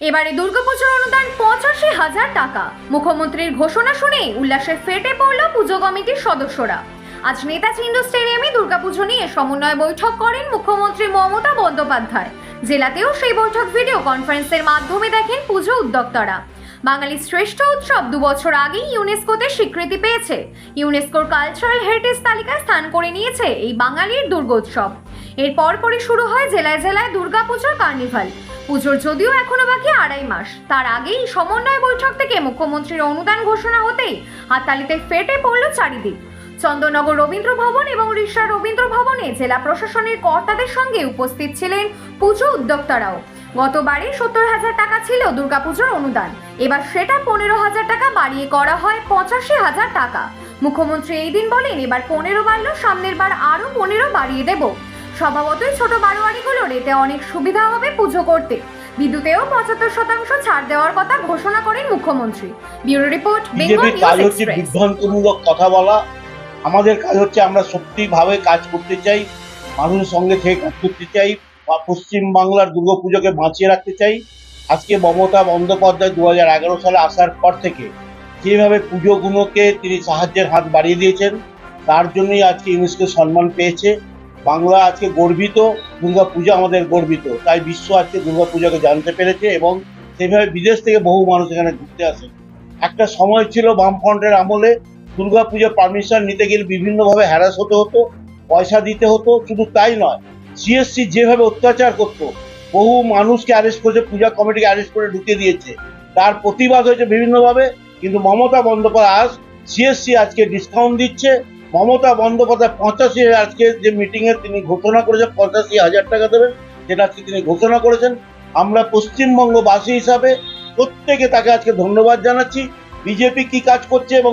এবারে দুর্গাপুজোর অনুদান পঁচাশি হাজার টাকা। মুখ্যমন্ত্রীর ঘোষণা শুনে উল্লাসে ফেটে পড়ল পুজো কমিটির সদস্যরা। আজ নেতাজি ইন্ডোর স্টেডিয়ামে দুর্গাপুজো নিয়ে সমন্বয় বৈঠক করেন মুখ্যমন্ত্রী মমতা বন্দ্যোপাধ্যায়। জেলাতেও সেই বৈঠক ভিডিও কনফারেন্সের মাধ্যমে দেখেন পুজো উদ্যোক্তারা। বাঙালির শ্রেষ্ঠ উৎসব দু বছর আগেই ইউনেস্কোতে স্বীকৃতি পেয়েছে। ইউনেস্কোর কালচারাল হেরিটেজ তালিকায় স্থান করে নিয়েছে এই বাঙালির দুর্গোৎসব। এর পরপরই শুরু হয় জেলায় জেলায় দুর্গাপুজোর কার্নিভাল। পুজোর যদিও এখনও বাকি আড়াই মাস। তার আগেই সমন্বয় বৈঠক থেকে মুখ্যমন্ত্রীর অনুদান ঘোষণা হতেই হাততালিতে ফেটে পড়ল চারিদিক। চন্দননগর রবীন্দ্র ভবন এবং রিষড়া রবীন্দ্র ভবনে জেলা প্রশাসনের কর্তাদের সঙ্গে উপস্থিত ছিলেন পুজো উদ্যোক্তারাও। গতবারে সত্তর হাজার টাকা ছিল দুর্গাপুজোর অনুদান। এবার সেটা পনেরো হাজার টাকা বাড়িয়ে করা হয় পঁচাশি হাজার টাকা। মুখ্যমন্ত্রী এই দিন বলেন, এবার পনেরো বাড়লো সামনের বার আরও পনেরো বাড়িয়ে দেব। স্বভাবতই ছোট বারোয়ারিগুলোর এতে অনেক সুবিধা হবে পুজো করতে। বিদ্যুতেও পঁচাত্তর শতাংশ ছাড় দেওয়ার কথা ঘোষণা করেন মুখ্যমন্ত্রী। ব্যুরো রিপোর্ট বেঙ্গল কাজ হচ্ছে বিভ্রান্তমূলক কথা বলা। আমাদের কাজ হচ্ছে আমরা সত্যিভাবে কাজ করতে চাই মানুষের সঙ্গে থেকে কাজ করতে চাই বা পশ্চিম বাংলার দুর্গাপুজোকে বাঁচিয়ে রাখতে চাই। আজকে মমতা বন্দ্যোপাধ্যায় দু হাজার এগারো সালে আসার পর থেকে যেভাবে পুজোগুলোকে তিনি সাহায্যের হাত বাড়িয়ে দিয়েছেন তার জন্যই আজকে ইউনেস্কো সম্মান পেয়েছে। বাংলা আজকে গর্বিত, দুর্গাপূজা আমাদের গর্বিত। তাই বিশ্ব আজকে দুর্গাপূজাকে জানতে পেরেছে এবং সেইভাবে বিদেশ থেকে বহু মানুষ এখানে ঘুরতে আসে। একটা সময় ছিল বামফ্রন্টের আমলে দুর্গাপুজোর পারমিশন নিতে গেলে বিভিন্নভাবে হ্যারাস হতে হতো, পয়সা দিতে হতো, শুধু তাই নয় সিএসসি যেভাবে অত্যাচার করত, বহু মানুষকে অ্যারেস্ট করেছে, পূজা কমিটিকে অ্যারেস্ট করে ঢুকিয়ে দিয়েছে। তার প্রতিবাদ হয়েছে বিভিন্নভাবে, কিন্তু মমতা বন্দ্যোপাধ্যায় আজ সিএসসি আজকে ডিসকাউন্ট দিচ্ছে মমতা বন্দ্যোপাধ্যায় পঁচাশি আজকে যে মিটিংয়ে তিনি ঘোষণা করেছেন, পঁচাশি হাজার টাকা দেবেন, যেটা আজকে তিনি ঘোষণা করেছেন। আমরা পশ্চিমবঙ্গবাসী হিসাবে প্রত্যেকে তাকে আজকে ধন্যবাদ জানাচ্ছি। বিজেপি কি কাজ করছে এবং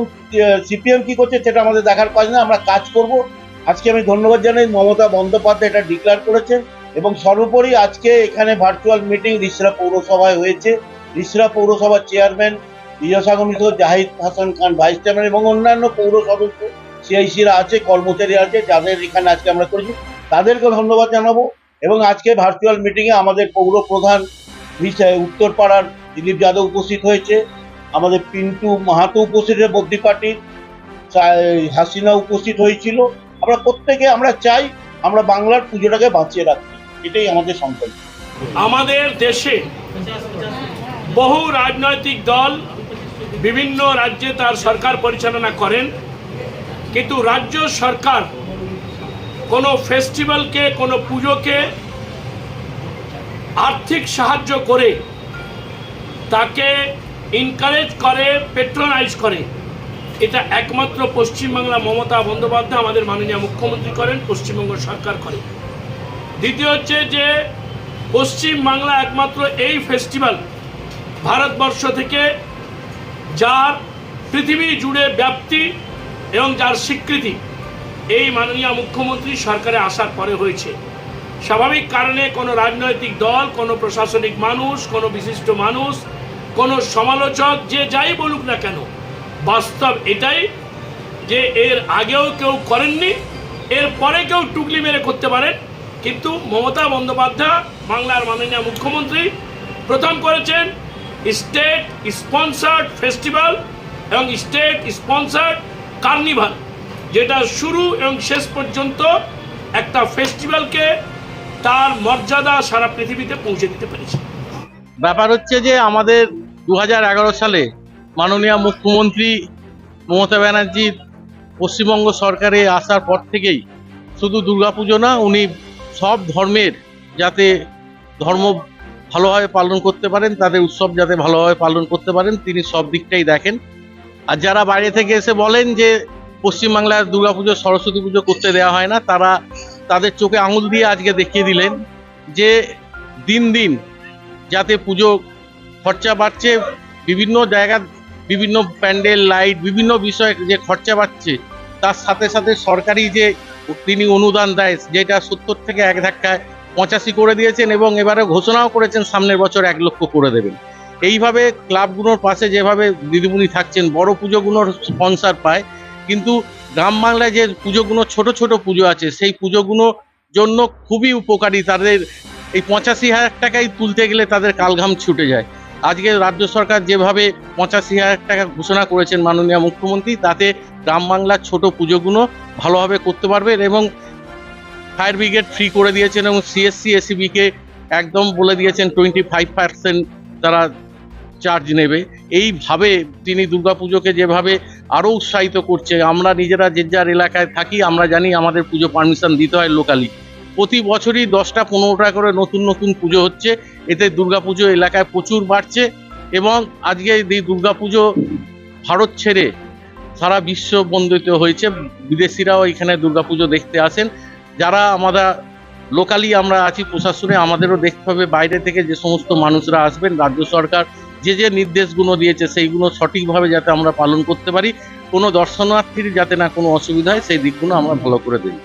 সিপিএম কি করছে সেটা আমাদের দেখার কাজ না, আমরা কাজ করব। আজকে আমি ধন্যবাদ জানাই মমতা বন্দ্যোপাধ্যায়, এটা ডিক্লেয়ার করেছেন। এবং সর্বোপরি আজকে এখানে ভার্চুয়াল মিটিং রিসরা পৌরসভায় হয়েছে। রিসরা পৌরসভার chairman Bijoysagar Mitra, Zahid Hasan Khan vice chairman এবং অন্যান্য পৌর সদস্য সিআইসিরা আছে, কর্মচারী আছে, যাদের এখানে আজকে আমরা করেছি, তাদেরকে ধন্যবাদ জানাব। এবং আজকে ভার্চুয়াল মিটিংয়ে আমাদের পৌর প্রধান উত্তরপাড়ার দিলীপ যাদব উপস্থিত হয়েছে। আমাদের পিন্টু মাহাতো উপস্থিত হয়েছে, বদ্রি পার্টির হাসিনা উপস্থিত হয়েছিল। আমরা প্রত্যেকে, আমরা চাই আমরা বাংলার পুজোটাকে বাঁচিয়ে রাখতে এটাই আমাদের সংকল্প। আমাদের দেশে বহু রাজনৈতিক দল বিভিন্ন রাজ্যে তার সরকার পরিচালনা করেন। কিন্তু রাজ্য সরকার কোনো ফেস্টিভ্যালকে কোনো পুজোকে আর্থিক সাহায্য করে তাকে ইনকারেজ করে পেট্রোনাইজ করে। এটা একমাত্র পশ্চিমবাংলা মমতা বন্দ্যোপাধ্যায় আমাদের মাননীয় মুখ্যমন্ত্রী করেন, পশ্চিমবঙ্গ সরকার করে। দ্বিতীয় হচ্ছে যে পশ্চিম বাংলা একমাত্র এই ফেস্টিভ্যাল ভারতবর্ষ থেকে যার পৃথিবী জুড়ে ব্যাপ্তি এবং যার স্বীকৃতি এই মাননীয় মুখ্যমন্ত্রী সরকারে আসার পরে হয়েছে। স্বাভাবিক কারণে কোনো রাজনৈতিক দল, কোনো প্রশাসনিক মানুষ, কোনো বিশিষ্ট মানুষ, কোনো সমালোচক যে যাই বলুক না কেন, বাস্তব এটাই যে এর আগেও কেউ করেননি, এর পরে কেউ টুকলি মেরে করতে পারেন, কিন্তু মমতা বন্দ্যোপাধ্যায়, বাংলার মাননীয় মুখ্যমন্ত্রী প্রথম করেছেন স্টেট স্পন্সার্ড ফেস্টিভ্যাল এবং স্টেট স্পন্সার্ড কার্নিভাল, যেটা শুরু এবং শেষ পর্যন্ত একটা ফেস্টিভ্যালকে তার মর্যাদা সারা পৃথিবীতে পৌঁছে দিতে পেরেছে। ব্যাপার হচ্ছে যে আমাদের দু হাজার এগারো সালে মাননীয় মুখ্যমন্ত্রী মমতা ব্যানার্জি পশ্চিমবঙ্গ সরকারে আসার পর থেকেই শুধু দুর্গাপুজো না, উনি সব ধর্মের যাতে ধর্ম ভালোভাবে পালন করতে পারেন, তাদের উৎসব যাতে ভালোভাবে পালন করতে পারেন, তিনি সব দিকটাই দেখেন। আর যারা বাইরে থেকে এসে বলেন যে পশ্চিমবাংলার দুর্গাপুজো, সরস্বতী পুজো করতে দেওয়া হয় না, তারা তাদের চোখে আঙুল দিয়ে আজকে দেখিয়ে দিলেন যে দিন দিন যাতে পুজো খরচা বাড়ছে, বিভিন্ন জায়গা, বিভিন্ন প্যান্ডেল, লাইট, বিভিন্ন বিষয়ে যে খরচা বাড়ছে, তার সাথে সাথে সরকারি যে তিনি অনুদান দেয়, যেটা সত্তর থেকে এক ধাক্কায় পঁচাশি করে দিয়েছেন এবং এবারে ঘোষণাও করেছেন সামনের বছর এক লক্ষ করে দেবেন। এইভাবে ক্লাবগুলোর পাশে যেভাবে দিদিমণি থাকছেন, বড় পুজোগুলোর স্পন্সার পায়, কিন্তু গ্রাম বাংলায় যে পুজোগুলো, ছোট ছোট পুজো আছে, সেই পুজোগুলোর জন্য খুবই উপকারী তাদের। এই পঁচাশি হাজার টাকাই তুলতে গেলে তাদের কালঘাম ছুটে যায়। আজকে রাজ্য সরকার যেভাবে পঁচাশি হাজার টাকা ঘোষণা করেছেন মাননীয় মুখ্যমন্ত্রী, তাতে গ্রাম বাংলার ছোট পুজোগুলো ভালোভাবে করতে পারবেন এবং ফায়ার ব্রিগেড ফ্রি করে দিয়েছেন এবং সিএসসি এসিবিকে একদম বলে দিয়েছেন টোয়েন্টি ফাইভ পার্সেন্ট তারা চার্জ নেবে। এইভাবে তিনি দুর্গাপুজোকে যেভাবে আরও উৎসাহিত করছে, আমরা নিজেরা যে যার এলাকায় থাকি, আমরা জানি আমাদের পুজো পারমিশন দিতে হয় লোকালি প্রতি বছরই দশটা পনেরোটা করে নতুন নতুন পুজো হচ্ছে, এতে দুর্গাপুজো এলাকায় প্রচুর বাড়ছে এবং আজকে এই দুর্গাপুজো ভারত ছেড়ে সারা বিশ্ব বন্দিত হয়েছে। বিদেশিরাও এখানে দুর্গাপুজো দেখতে আসেন। যারা আমরা লোকালি আমরা আছি প্রশাসনে, আমাদেরও দেখতে হবে। বাইরে থেকে যে সমস্ত মানুষরা আসবেন, রাজ্য সরকার যে যে নির্দেশগুলো দিয়েছে সেইগুলো সঠিকভাবে যাতে আমরা পালন করতে পারি, কোনো দর্শনার্থীর যাতে না কোনো অসুবিধা হয়, সেই দিকগুলো আমরা ভালো করে দিই